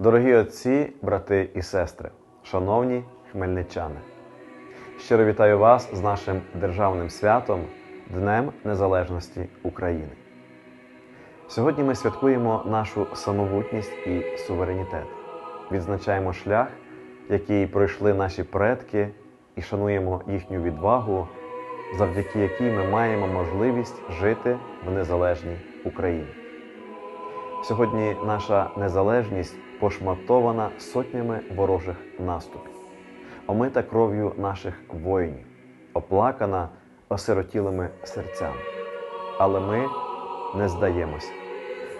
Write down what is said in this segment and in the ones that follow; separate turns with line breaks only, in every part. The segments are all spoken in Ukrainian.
Дорогі отці, брати і сестри, шановні хмельничани, щиро вітаю вас з нашим державним святом Днем Незалежності України. Сьогодні ми святкуємо нашу самобутність і суверенітет, відзначаємо шлях, який пройшли наші предки, і шануємо їхню відвагу, завдяки якій ми маємо можливість жити в незалежній Україні. Сьогодні наша незалежність пошматована сотнями ворожих наступів, омита кров'ю наших воїнів, оплакана осиротілими серцями. Але ми не здаємося,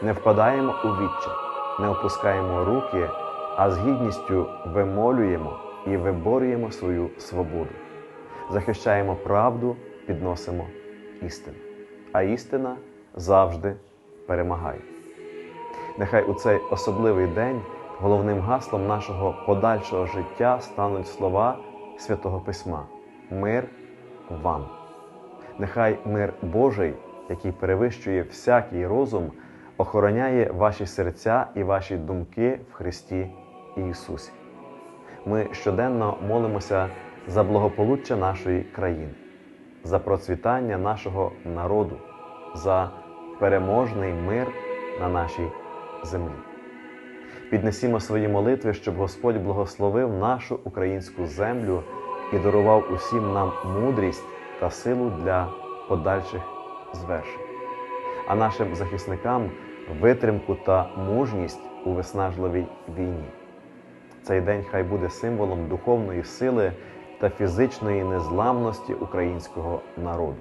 не впадаємо у відчай, не опускаємо руки, а з гідністю вимолюємо і виборюємо свою свободу, захищаємо правду, підносимо істину. А істина завжди перемагає. Нехай у цей особливий день головним гаслом нашого подальшого життя стануть слова Святого Письма Мир вам. Нехай мир Божий, який перевищує всякий розум, охороняє ваші серця і ваші думки в Христі Ісусі. Ми щоденно молимося за благополуччя нашої країни, за процвітання нашого народу, за переможний мир на нашій землі. Піднесімо свої молитви, щоб Господь благословив нашу українську землю і дарував усім нам мудрість та силу для подальших звершень, а нашим захисникам витримку та мужність у виснажливій війні. Цей день хай буде символом духовної сили та фізичної незламності українського народу,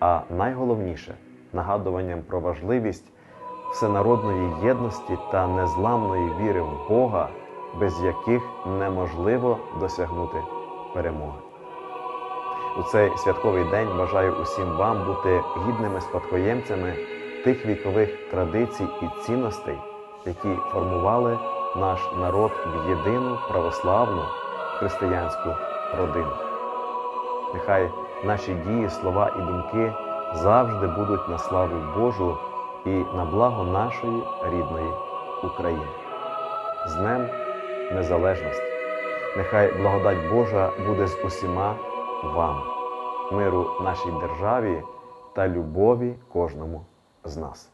а найголовніше нагадуванням про важливість всенародної єдності та незламної віри в Бога, без яких неможливо досягнути перемоги. У цей святковий день бажаю усім вам бути гідними спадкоємцями тих вікових традицій і цінностей, які формували наш народ в єдину православну християнську родину. Нехай наші дії, слова і думки завжди будуть на славу Божу і на благо нашої рідної України. З Днем Незалежності! Нехай благодать Божа буде з усіма вами, миру нашій державі та любові кожному з нас.